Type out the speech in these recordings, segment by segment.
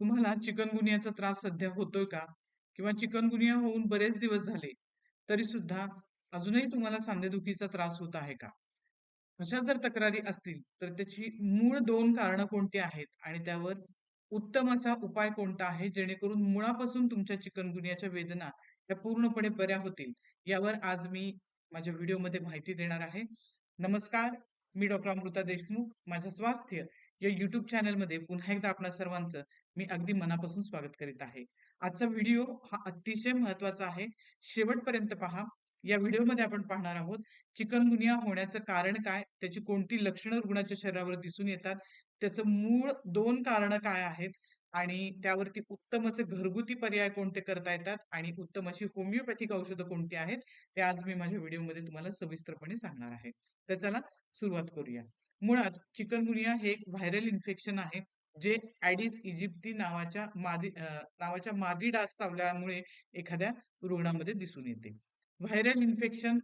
तुम्हाला चिकनगुनियाचा त्रास सध्या होतोय का? किंवा चिकनगुनिया होऊन बरेच दिवस झाले, तरी सुद्धा अजूनही तुम्हाला सांधेदुखीचा त्रास होत आहे का? अशा जर तक्रारी असतील, तर त्याची मूळ दोन कारणं कोणती आहेत आणि त्यावर उत्तम असा उपाय कोणता आहे, जेणेकरून मुळापासून तुमच्या चिकनगुनियाच्या वेदना त्या पूर्णपणे बऱ्या होतील, यावर आज मी माझ्या व्हिडिओमध्ये माहिती देणार आहे. नमस्कार, मी डॉक्टर अमृता देशमुख. माझ्या स्वास्थ्य या युट्यूब चॅनलमध्ये पुन्हा एकदा आपणा सर्वांचं मी अगदी मनापासून स्वागत करीत आहे. आजचा व्हिडिओ हा अतिशय महत्त्वाचा आहे. शेवटपर्यंत पहा. या व्हिडिओमध्ये आपण पाहणार आहोत चिकनगुनिया होण्याचं कारण काय? त्याची कोणती लक्षणं रुग्णाच्या शरीरावर दिसून येतात? त्याचं मूळ दोन कारणं काय आहेत? आणि त्यावरती उत्तम असे घरगुती पर्याय कोणते करता येतात? आणि उत्तम अशी होमिओपॅथिक औषधं कोणती आहेत? ते आज मी माझ्या व्हिडिओमध्ये तुम्हाला सविस्तरपणे सांगणार आहे. तर चला सुरुवात करूया. मुळात चिकनगुनिया हे एक व्हायरल इन्फेक्शन आहे, जे ऍडिस इजिप्ती नावाच्या मादी नावाच्या मादी डास चावल्यामुळे एखाद्या रुग्णामध्ये दिसून येते. व्हायरल इन्फेक्शन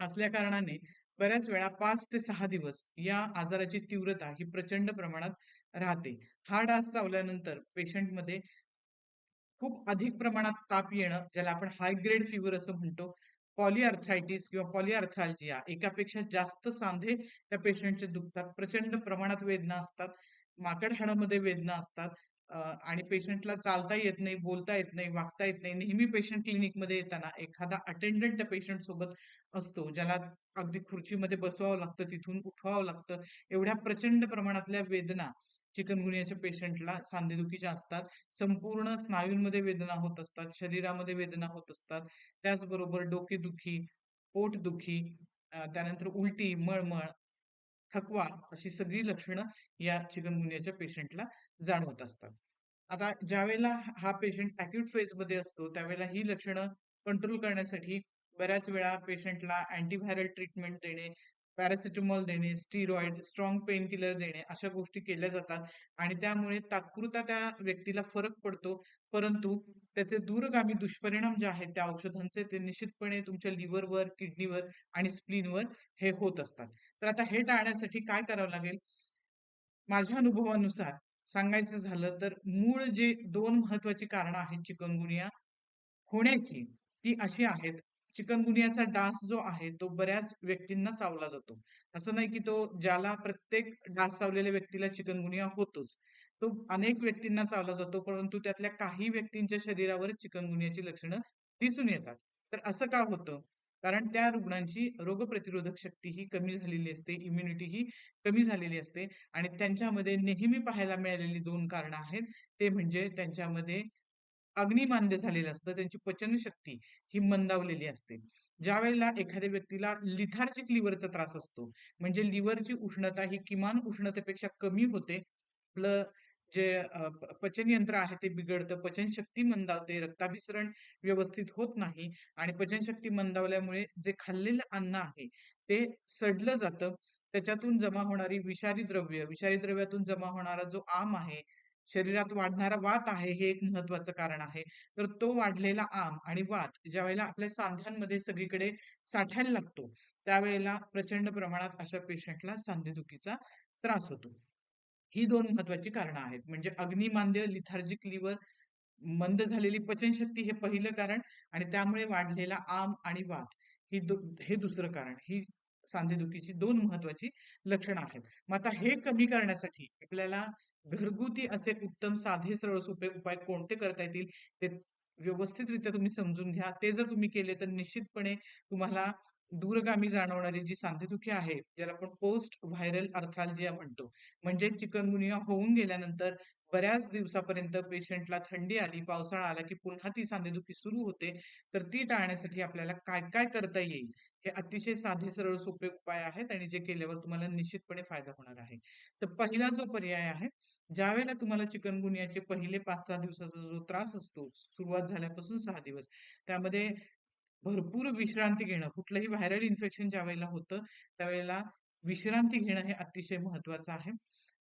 असल्या कारणाने बऱ्याच वेळा पाच ते सहा दिवस या आजाराची तीव्रता ही प्रचंड प्रमाणात राहते. हा डास चावल्यानंतर पेशंटमध्ये खूप अधिक प्रमाणात ताप येणं, ज्याला आपण हाय ग्रेड फिवर असं म्हणतो, पॉलीआर्थरायटिस किंवा पॉलीआर्थाल्जिया एकापेक्षा जास्त सांधे त्या पेशंटचे दुखतात. प्रचंड प्रमाणात वेदना असतात. माकड हाडामध्ये वेदना असतात आणि पेशंटला चालता येत नाही, बोलता येत नाही, वागता येत नाही. नेहमी पेशंट क्लिनिकमध्ये येताना एखादा अटेंडंट त्या पेशंट सोबत असतो, ज्याला अगदी खुर्चीमध्ये बसवावं लागतं, तिथून उठवावं लागतं. एवढ्या प्रचंड प्रमाणातल्या वेदना चिकनगुनियाच्या पेशंटला सांधेदुखीच्या असतात. संपूर्ण स्नायूंमध्ये वेदना होत असतात, शरीरामध्ये वेदना होत असतात. त्याचबरोबर डोकेदुखी, पोटदुखी, त्यानंतर उलटी, मळमळ, थकवा अशी सगळी लक्षणं या चिकनगुनियाच्या पेशंटला जाणवत असतात. आता ज्यावेळेला हा पेशंट अॅक्यूट फेजमध्ये असतो, त्यावेळेला ही लक्षणं कंट्रोल करण्यासाठी बऱ्याच वेळा पेशंटला अँटीव्हायरल ट्रीटमेंट देणे, पॅरासिटेमॉल देणे, स्टिरॉइड, स्ट्रॉंग पेन किलर देणे अशा गोष्टी केल्या जातात आणि त्यामुळे तात्पुरता त्या व्यक्तीला फरक पडतो. परंतु त्याचे दूरगामी दुष्परिणाम जे आहेत त्या औषधांचे ते निश्चितपणे तुमच्या लिव्हरवर, किडनीवर आणि स्प्लीनवर हे होत असतात. तर आता हे टाळण्यासाठी काय करावं लागेल? माझ्या अनुभवानुसार सांगायचं झालं तर मूळ जे दोन महत्वाची कारणं आहेत चिकनगुनिया होण्याची, ती अशी आहेत. चिकनगुनियाचा डास जो आहे तो बऱ्याच व्यक्तींना चावला जातो. असं नाही की तो ज्याला प्रत्येक डास चावलेल्या व्यक्तीला चिकनगुनिया होतोच. तो अनेक व्यक्तींना चावला जातो, परंतु त्यातल्या काही व्यक्तींच्या शरीरावर चिकनगुनियाची लक्षणं दिसून येतात. तर असं का होतं? कारण त्या रुग्णांची रोगप्रतिरोधक शक्ती ही कमी झालेली असते, इम्युनिटी ही कमी झालेली असते आणि त्यांच्यामध्ये नेहमी पाहायला मिळालेली दोन कारणं आहेत. ते म्हणजे त्यांच्यामध्ये अग्निमान्य झालेलं असतं, त्यांची पचनशक्ती ही मंदावलेली असते. ज्या वेळेला एखाद्या व्यक्तीला लिथार्जिक लिव्हरचा त्रास असतो, म्हणजे लिव्हरची उष्णता ही किमान उष्णतेपेक्षा कमी होते. आपलं जे पचन यंत्र आहे ते बिघडतं, पचनशक्ती मंदावते, रक्ताभिसरण व्यवस्थित होत नाही आणि पचनशक्ती मंदावल्यामुळे जे खाल्लेलं अन्न आहे, ते सडलं जातं. त्याच्यातून जमा होणारी विषारी द्रव्य, विषारी द्रव्यातून जमा होणारा जो आम आहे, शरीरात वाढणारा वात आहे, हे एक महत्वाचं कारण आहे. तर तो वाढलेला आम आणि वात ज्यावेळेला आपल्या सांध्यांमध्ये सगळीकडे साठायला लागतो, त्यावेळेला प्रचंड प्रमाणात अशा पेशंटला सांधेदुखीचा त्रास होतो. ही दोन महत्वाची कारणं आहेत. म्हणजे अग्निमांद्य, लिथार्जिक लिव्हर, मंद झालेली पचनशक्ती हे पहिलं कारण आणि त्यामुळे वाढलेला आम आणि वात ही हे दुसरं कारण. ही सांधेदुखीची दोन महत्वाची लक्षणं आहेत. मग आता हे कमी करण्यासाठी आपल्याला घरगुती असे उत्तम साधे सरळ सोपे उपाय कोणते करता येतील, ते व्यवस्थितरित्या तुम्ही समजून घ्या. ते जर तुम्ही केले तर निश्चितपणे तुम्हाला दूरगामी जाणवणारी जी सांधेदुखी आहे, ज्याला आपण पोस्ट व्हायरल अर्थाल्जिया म्हणतो. म्हणजे चिकनगुनिया होऊन गेल्यानंतर बऱ्याच दिवसापर्यंत पेशंटला थंडी आली, पावसाळा आला, की पुन्हा ती सांधेदुखी सुरू होते. तर ती टाळण्यासाठी आपल्याला काय-काय करता येईल, हे अतिशय साधे सरळ सोपे उपाय आहेत आणि जे केल्यावर तुम्हाला निश्चितपणे फायदा होणार आहे. तर पहिला जो पर्याय आहे, ज्यावेळेला तुम्हाला चिकनगुनियाचे पहिले 5-6 दिवसाचा जो त्रास असतो, सुरुवात झाल्यापासून सहा दिवस, त्यामध्ये भरपूर विश्रांती घेणं. कुठलंही व्हायरल इन्फेक्शन ज्यावेळेला होतं, त्यावेळेला विश्रांती घेणं हे अतिशय महत्वाचं आहे.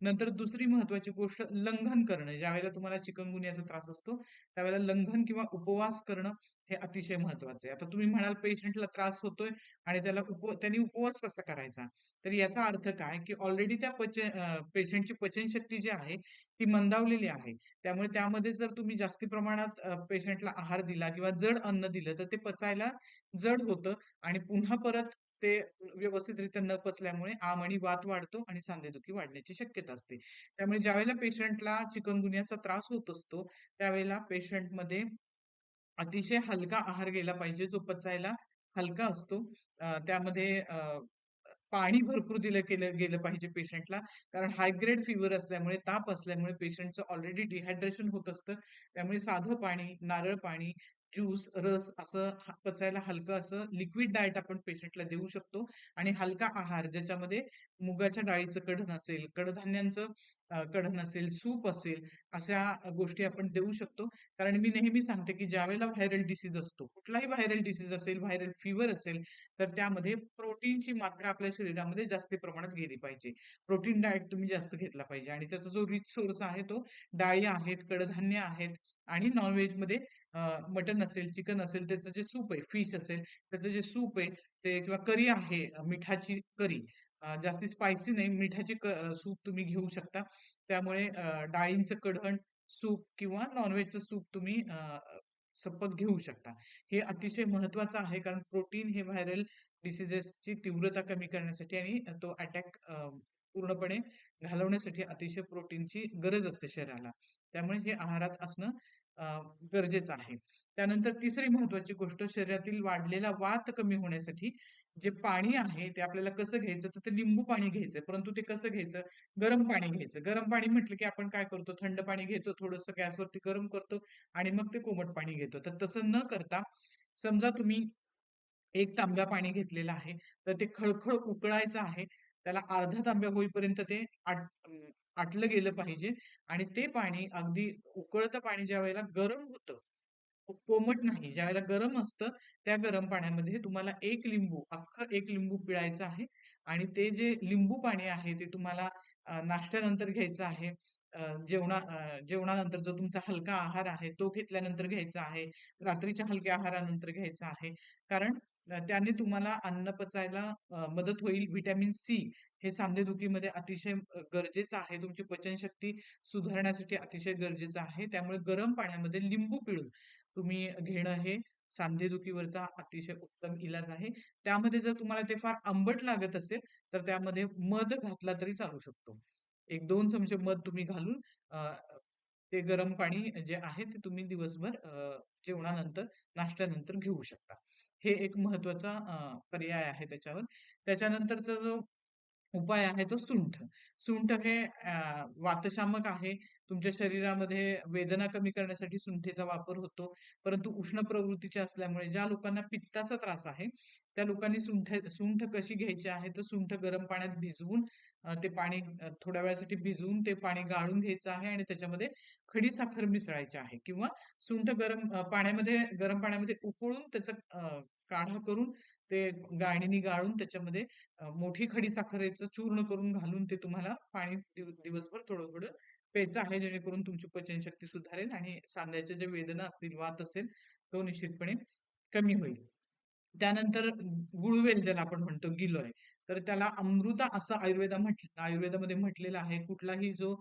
नंतर दुसरी महत्वाची गोष्ट लंघन करणं ज्यावेळेला तुम्हाला चिकनगुनियाचा त्रास असतो त्यावेळेला लंघन किंवा उपवास करणं हे अतिशय महत्वाचं आहे. आता तुम्ही म्हणाल पेशंटला त्रास होतोय आणि त्याला उप त्यांनी उपवास कसा करायचा? तर याचा अर्थ काय की ऑलरेडी त्या पचन पेशंटची पचनशक्ती जी आहे ती मंदावलेली आहे. त्यामुळे त्यामध्ये जर तुम्ही जास्ती प्रमाणात पेशंटला आहार दिला किंवा जड अन्न दिलं तर ते पचायला जड होतं आणि पुन्हा परत ते व्यवस्थितरित्या न पचल्यामुळे आम आणि वात वाढतो आणि सांधेदुखी वाढण्याची शक्यता असते. त्यामुळे ज्यावेळेला पेशंटला चिकनगुन्याचा त्रास होत असतो त्यावेळेला पेशंटमध्ये अतिशय हलका आहार गेला पाहिजे जो पचायला हलका असतो. त्यामध्ये पाणी भरपूर दिलं केलं गेलं पाहिजे पेशंटला. कारण हाय ग्रेड फिवर असल्यामुळे ताप असल्यामुळे पेशंटचं ऑलरेडी डिहायड्रेशन होत असतं. त्यामुळे साधं पाणी नारळ पाणी ज्यूस रस असं पचायला हलकं असं लिक्विड डाएट आपण पेशंटला देऊ शकतो. आणि हलका आहार ज्याच्यामध्ये मुगाच्या डाळीचं कढण असेल कडधान्यांचं कढण असेल सूप असेल अशा गोष्टी आपण देऊ शकतो. कारण मी नेहमी सांगते की ज्यावेळेला व्हायरल डिसीज असतो कुठलाही व्हायरल डिसीज असेल व्हायरल फिवर असेल तर त्यामध्ये प्रोटीनची मात्रा आपल्या शरीरामध्ये जास्त प्रमाणात गेली पाहिजे. प्रोटीन डाएट तुम्ही जास्त घेतला पाहिजे. आणि त्याचा जो रिच सोर्स आहे तो डाळी आहेत कडधान्य आहेत आणि नॉनव्हेजमध्ये मटन असेल चिकन असेल त्याचं जे सूप आहे फिश असेल त्याचं जे सूप आहे ते किंवा करी आहे मिठाची करी. जास्ती स्पायसी नाही मिठाची सूप तुम्ही घेऊ शकता. त्यामुळे डाळींचं कढण सूप किंवा नॉनव्हेजचं सूप तुम्ही सपक घेऊ शकता. हे अतिशय महत्वाचं आहे कारण प्रोटीन हे व्हायरल डिसिजेसची तीव्रता कमी करण्यासाठी आणि तो अटॅक पूर्णपणे घालवण्यासाठी अतिशय प्रोटीनची गरज असते शरीराला. त्यामुळे हे आहारात असणं गरजेचं आहे. त्यानंतर तिसरी महत्वाची गोष्ट शरीरातील वाढलेला वात कमी होण्यासाठी जे पाणी आहे ते आपल्याला कसं घ्यायचं? तर ते लिंबू पाणी घ्यायचं. परंतु ते कसं घ्यायचं? गरम पाणी घ्यायचं. गरम पाणी म्हटलं की आपण काय करतो? थंड पाणी घेतो थोडस गॅसवरती गरम करतो आणि मग ते कोमट पाणी घेतो. तर तसं न करता समजा तुम्ही एक तांब्या पाणी घेतलेलं आहे तर ते खळखळ उकळायचं आहे त्याला अर्धा तांब्या होईपर्यंत ते आटलं गेलं पाहिजे. आणि ते पाणी अगदी उकळतं पाणी ज्या वेळेला गरम होतं कोमट नाही ज्या वेळेला गरम असतं त्या गरम पाण्यामध्ये तुम्हाला एक लिंबू अख्खा एक लिंबू पिळायचं आहे. आणि ते जे लिंबू पाणी आहे ते तुम्हाला नाश्त्यानंतर घ्यायचं आहे. जेवणा जेवणानंतर जो तुमचा हलका आहार आहे तो घेतल्यानंतर घ्यायचा आहे. रात्रीच्या हलक्या आहारानंतर घ्यायचा आहे. कारण त्याने तुम्हाला अन्न पचायला मदत होईल. व्हिटॅमिन सी हे सांधेदुखीमध्ये अतिशय गरजेचं आहे. तुमची पचनशक्ती सुधारण्यासाठी अतिशय गरजेचं आहे. त्यामुळे गरम पाण्यामध्ये लिंबू पिळून तुम्ही घेणं हे सांधेदुखीवरचा अतिशय उत्तम इलाज आहे. त्यामध्ये जर तुम्हाला ते फार आंबट लागत असेल तर त्यामध्ये मध घातला तरी चालू शकतो. एक दोन चमचे मध तुम्ही घालून ते गरम पाणी जे आहे ते तुम्ही दिवसभर जेवणानंतर नाश्त्यानंतर घेऊ शकता. हे एक महत्त्वाचा पर्याय आहे त्याच्यावर. त्याच्यानंतरचा जो उपाय आहे तो सुंठ. सुंठ हे वातशामक आहे. तुमच्या शरीरामध्ये वेदना कमी करण्यासाठी सुंठेचा वापर होतो. परंतु उष्ण प्रवृत्तीचे असल्यामुळे ज्या लोकांना पित्ताचा त्रास आहे त्या लोकांनी सुंठ सुंठ कशी घ्यायची आहे तर सुंठ गरम पाण्यात भिजवून ते पाणी थोड्या वेळासाठी भिजवून ते पाणी गाळून घ्यायचं आहे आणि त्याच्यामध्ये खडी साखर मिसळायची आहे किंवा सुंठ गरम पाण्यामध्ये गरम पाण्यामध्ये उकळून त्याचा काढा करून ते गाळणीने गाळून त्याच्यामध्ये मोठी खडी साखरेचं चूर्ण करून घालून ते तुम्हाला पाणी दिवसभर थोडं थोडं प्यायचं आहे जेणेकरून तुमची पचनशक्ती सुधारेल आणि सांध्याच्या ज्या वेदना असतील वात असेल तो निश्चितपणे कमी होईल. त्यानंतर गुळवेल ज्याला आपण म्हणतो गिलोय. तर त्याला अमृता असं आयुर्वेदा म्हट आयुर्वेदामध्ये म्हटलेलं आहे कुठलाही जो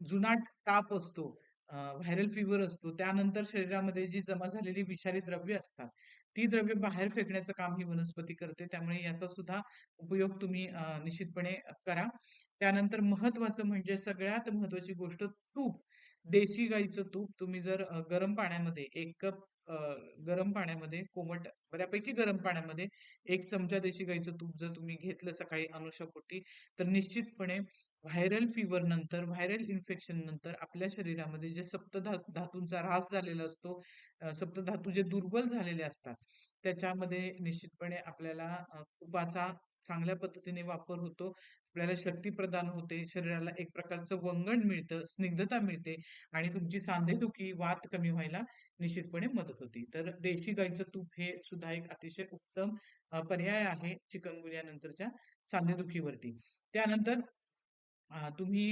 जुनाट ताप असतो व्हायरल फिवर असतो त्यानंतर शरीरामध्ये जी जमा झालेली विषारी द्रव्य असतात ती द्रव्य बाहेर फेकण्याचं काम ही वनस्पती करते त्यामुळे याचा सुद्धा उपयोग तुम्ही निश्चितपणे करा. त्यानंतर महत्वाचं म्हणजे सगळ्यात महत्वाची गोष्ट तूप देशी गाईचं तूप तुम्ही जर गरम पाण्यामध्ये एक कप गरम पाण्यामध्ये कोमट बऱ्यापैकी गरम पाण्यामध्ये एक चमचा देशी गाईचं तूप जर तुम्ही घेतलं सकाळी अनुषापोटी तर निश्चितपणे व्हायरल फिवर नंतर व्हायरल इन्फेक्शन नंतर आपल्या शरीरामध्ये जे सप्तधा धातूंचा ऱ्हास झालेला असतो सप्त धातू जे दुर्बल झालेले असतात त्याच्यामध्ये निश्चितपणे आपल्याला तुपाचा चांगल्या पद्धतीने वापर होतो आपल्याला शक्ती प्रदान होते शरीराला एक प्रकारचं वंगण मिळतं स्निग्धता मिळते आणि तुमची सांधेदुखी वात कमी व्हायला निश्चितपणे मदत होती. तर देशी गाईचं तूप हे सुद्धा एक अतिशय उत्तम पर्याय आहे चिकनगुन्या नंतरच्या सांधेदुखीवरती. त्यानंतर तुम्ही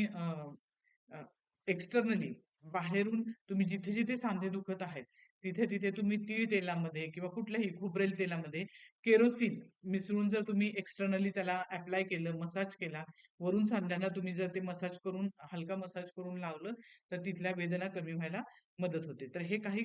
एक्सटर्नली बाहेरून तुम्ही जिथे जिथे सांधे दुखत आहेत तिथे तिथे तुम्ही तीळ तेलामध्ये किंवा कुठल्याही खोबरेल तेलामध्ये केरोसिन मिसळून जर तुम्ही एक्सटर्नली त्याला अप्लाय केलं मसाज केला वरून सांध्यांना तुम्ही जर ते मसाज करून हलका मसाज करून लावलं तर तिथल्या वेदना कमी व्हायला मदत होते. तर हे काही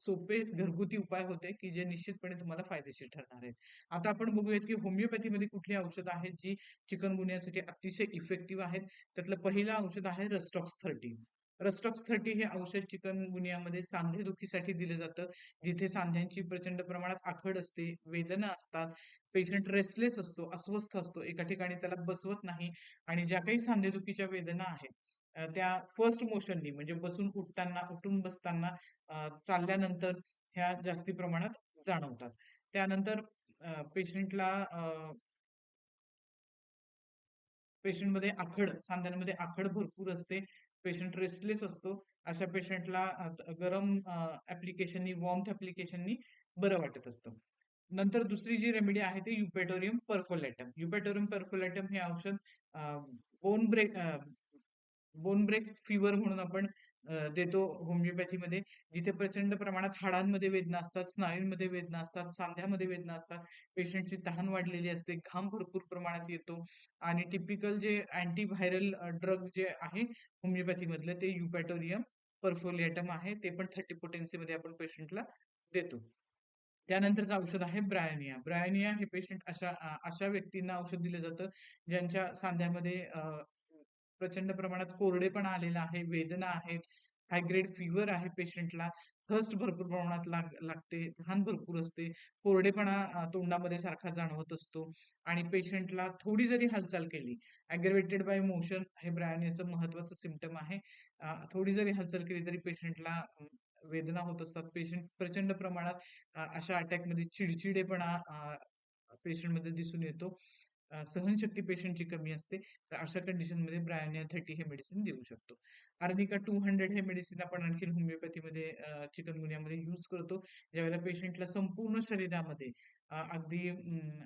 सोपे घरगुती उपाय होते की जे निश्चितपणे तुम्हाला फायदेशीर ठरणार आहेत. आता आपण बघूयात की होमिओपॅथीमध्ये कुठली औषधं आहेत जी चिकनगुन्यासाठी अतिशय इफेक्टिव्ह आहेत. त्यातलं पहिलं औषध आहे रस्टॉक्स थर्टी रस्टॉक्स थर्टी हे औषध चिकनगुनियामध्ये सांधेदुखीसाठी दिलं जातं जिथे सांध्यांची प्रचंड प्रमाणात आखड असते वेदना असतात पेशंट रेस्टलेस असतो अस्वस्थ असतो एका ठिकाणी त्याला बसवत नाही आणि ज्या काही सांधेदुखीच्या वेदना आहेत त्या फर्स्ट मोशननी म्हणजे बसून उठताना उठून बसताना चालल्यानंतर ह्या जास्ती प्रमाणात जाणवतात. त्यानंतर पेशंटला पेशंटमध्ये आखड सांध्यांमध्ये आखड भरपूर असते पेशंट रेस्टलेस असतो अशा पेशंटला गरम ऍप्लिकेशननी वॉर्म ऍप्लिकेशननी बरं वाटत असतं. नंतर दुसरी जी रेमेडी आहे ते युपेटोरियम परफोलेटम युपेटोरियम परफोलेटम हे औषध bone break bone break fever म्हणून आपण देतो होमिओपॅथीमध्ये. जिथे प्रचंड प्रमाणात हाडांमध्ये वेदना असतात स्नायूंमध्ये वेदना असतात सांध्यामध्ये वेदना असतात पेशंटची तहान वाढलेली असते घाम भरपूर प्रमाणात येतो आणि टिपिकल जे अँटी व्हायरल ड्रग जे आहे होमिओपॅथी मधले ते युपॅटोरियम परफोलिएटम आहे ते पण थर्टी पोटेन्सीमध्ये आपण पेशंटला देतो. त्यानंतरचं औषध आहे ब्रायनिया. ब्रायनिया हे पेशंट अशा अशा व्यक्तींना औषध दिलं जातं ज्यांच्या सांध्यामध्ये प्रचंड प्रमाणात कोरडेपणा आलेला आहे वेदना आहेत हाय ग्रेड फिवर आहे पेशंटला थर्स्ट भरपूर प्रमाणात लाग लागते घाण भरपूर असते कोरडेपणा तोंडामध्ये सारखा जाणवत असतो आणि पेशंटला थोडी जरी हालचाल केली अग्रेवेटेड बाय मोशन हे ब्रायन याचं महत्वाचं सिमटम आहे. थोडी जरी हालचाल केली तरी पेशंटला वेदना होत असतात पेशंट प्रचंड प्रमाणात अशा अटॅकमध्ये चिडचिडेपणा पेशंटमध्ये दिसून येतो. सहनशक्ती पेशंटची कमी असते तर अशा कंडिशनमध्ये थर्टी हे मेडिसिन देऊ शकतो. आर्निका टू हंड्रेड हे मेडिसिन आपण आणखी होमिओपॅथीमध्ये चिकनगुनियामध्ये यूज करतो. ज्यावेळेला पेशंटला संपूर्ण शरीरामध्ये अगदी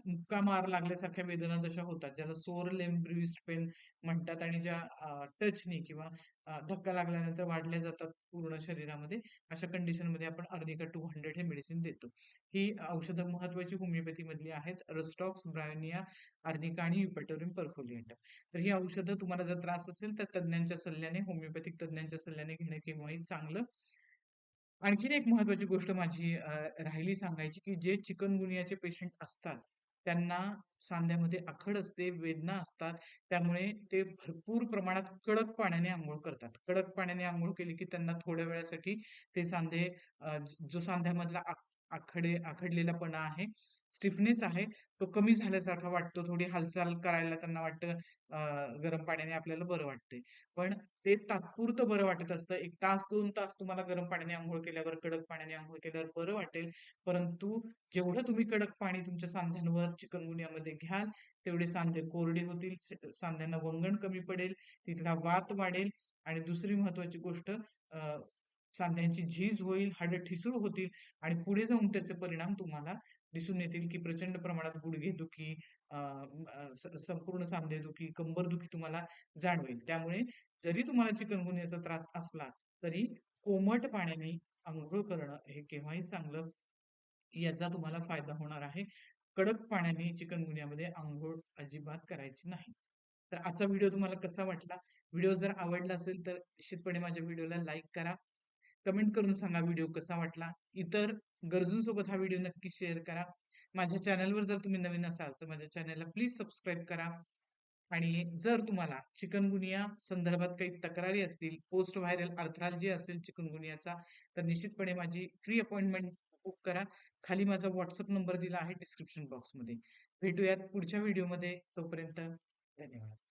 मुक्का मार लागल्यासारख्या वेदना जशा होतात ज्याला सोर लेम्ब्रिस्ट पेन म्हणतात आणि ज्या टचनी किंवा धक्का लागल्यानंतर वाढल्या जातात पूर्ण शरीरामध्ये अशा कंडिशनमध्ये आपण अर्निका टू हंड्रेड हे मेडिसिन देतो. ही औषधं महत्वाची होमिओपॅथी मधली आहेत. रस्टॉक्स ब्रायनिया अर्निका आणि युपेटोरियम परफोलिएटर तर ही औषधं तुम्हाला जर त्रास असेल तर तज्ञांच्या सल्ल्याने होमिओपॅथिक तज्ञांच्या सल्ल्याने घेणं केव्हाही चांगलं. आणखीन एक महत्वाची गोष्ट माझी राहिली सांगायची की जे चिकनगुनियाचे पेशंट असतात त्यांना सांध्यामध्ये आखड असते वेदना असतात त्यामुळे ते भरपूर प्रमाणात कडक पाण्याने आंघोळ करतात. कडक पाण्याने आंघोळ केली की त्यांना थोड्या वेळासाठी ते सांधे जो सांध्यामधला आखडे आखडलेलापणा आहे स्टिफनेस आहे. तो कमी झाल्यासारखा वाटतो. थोडी हालचाल करायला त्यांना वाटतं गरम पाण्याने आपल्याला बरं वाटते पण ते तात्पुरतं बरं वाटत असतं. एक तास दोन तास तुम्हाला गरम पाण्याने आंघोळ केल्यावर कडक पाण्याने आंघोळ केल्यावर बरं वाटेल. परंतु जेवढं तुम्ही कडक पाणी तुमच्या सांध्यांवर चिकनगुन्यामध्ये घ्याल तेवढे सांधे कोरडे होतील सांध्यांना वंगण कमी पडेल तिथला वात वाढेल आणि दुसरी महत्वाची गोष्ट सांध्यांची झीज होईल हाड ठिसूळ होतील आणि पुढे जाऊन त्याचे परिणाम तुम्हाला दिसून येतील की प्रचंड प्रमाणात गुडघेदुखी संपूर्ण सांधेदुखी कंबरदुखी तुम्हाला जाणवेल. त्यामुळे जरी तुम्हाला चिकनगुन्याचा त्रास असला तरी कोमट पाण्याने आंघोळ करणं हे केव्हाही चांगलं याचा तुम्हाला फायदा होणार आहे. कडक पाण्याने चिकनगुन्यामध्ये आंघोळ अजिबात करायची नाही. तर आजचा व्हिडिओ तुम्हाला कसा वाटला? व्हिडिओ जर आवडला असेल तर निश्चितपणे माझ्या व्हिडिओला लाईक करा. कमेंट करून सांगा व्हिडिओ कसा वाटला. इतर गरजूंसोबत हा व्हिडिओ नक्की शेअर करा. माझ्या चॅनलवर जर तुम्ही नवीन असाल तर माझ्या चॅनलला प्लीज सबस्क्राईब करा. आणि जर तुम्हाला चिकनगुनिया संदर्भात काही तक्रारी असतील पोस्ट व्हायरल अर्थालजी असेल चिकनगुनियाचा तर निश्चितपणे माझी फ्री अपॉइंटमेंट बुक करा. खाली माझा व्हॉट्सअप नंबर दिला आहे डिस्क्रिप्शन बॉक्समध्ये भेटूयात पुढच्या व्हिडिओमध्ये. तोपर्यंत धन्यवाद.